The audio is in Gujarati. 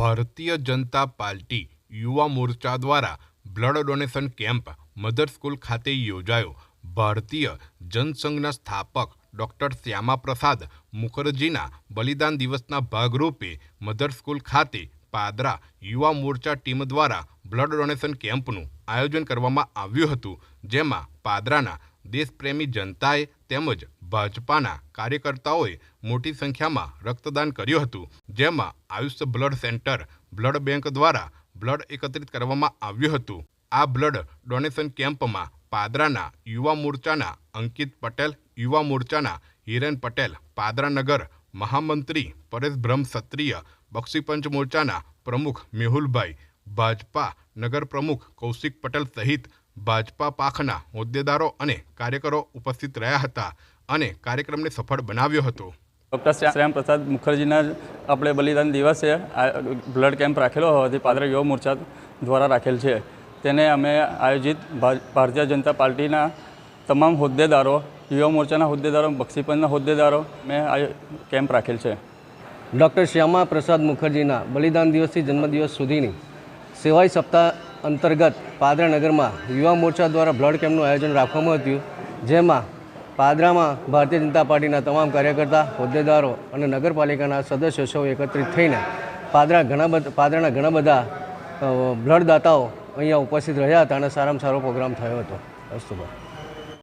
ભારતીય જનતા પાર્ટી યુવા મોરચા દ્વારા blood donation camp mother school ખાતે યોજાયો. ભારતીય જનસંઘના સ્થાપક ડૉક્ટર શ્યામાપ્રસાદ મુખર્જીના બલિદાન દિવસના ભાગરૂપે મધર સ્કૂલ ખાતે પાદરા યુવા મોરચા ટીમ દ્વારા બ્લડ ડોનેશન કેમ્પનું આયોજન કરવામાં આવ્યું હતું, જેમાં પાદરાના દેશપ્રેમી જનતાએ તેમજ ભાજપાના કાર્યકર્તાઓએ મોટી સંખ્યામાં રક્તદાન કર્યું હતું. જેમાં Ayush blood centre, blood bank દ્વારા બ્લડ એકત્રિત કરવામાં આવ્યું હતું. આ બ્લડ ડોનેશન કેમ્પમાં પાદરાના યુવા મોરચાના અંકિત પટેલ, યુવા મોરચાના હિરેન પટેલ પાદરા નગર મહામંત્રી પરેશ બ્રહ્મ ક્ષત્રિય બક્ષીપંચ મોરચાના પ્રમુખ મેહુલભાઈ, ભાજપા નગર પ્રમુખ કૌશિક પટેલ સહિત ભાજપા પાખના હોદ્દેદારો અને કાર્યકરો ઉપસ્થિત રહ્યા હતા અને કાર્યક્રમને સફળ બનાવ્યો હતો. ડૉક્ટર શ્યામ પ્રસાદ મુખર્જીના આપણે બલિદાન દિવસે આ બ્લડ કેમ્પ રાખેલો હોવાથી પાદરા યુવા મોરચા દ્વારા રાખેલ છે. તેને અમે આયોજિત ભારતીય જનતા પાર્ટીના તમામ હોદ્દેદારો, યુવા મોરચાના હોદ્દેદારો, બક્ષીપંચના હોદ્દેદારો, મેં આ કેમ્પ રાખેલ છે. ડૉક્ટર શ્યામા પ્રસાદ મુખર્જીના બલિદાન દિવસથી જન્મદિવસ સુધીની સેવાઈ સપ્તાહ અંતર્ગત પાદરા નગરમાં યુવા મોરચા દ્વારા બ્લડ કેમ્પનું આયોજન રાખવામાં હતું જેમાં પાદરામાં ભારતીય જનતા પાર્ટીના તમામ કાર્યકર્તા, હોદ્દેદારો અને નગરપાલિકાના સદસ્યો સૌ એકત્રિત થઈને પાદરા ઘણા બધા, પાદરાના ઘણા બધા બ્લડદાતાઓ અહીંયા ઉપસ્થિત રહ્યા હતા અને સારામાં સારો પ્રોગ્રામ થયો હતો. અસ્તુ ભાઈ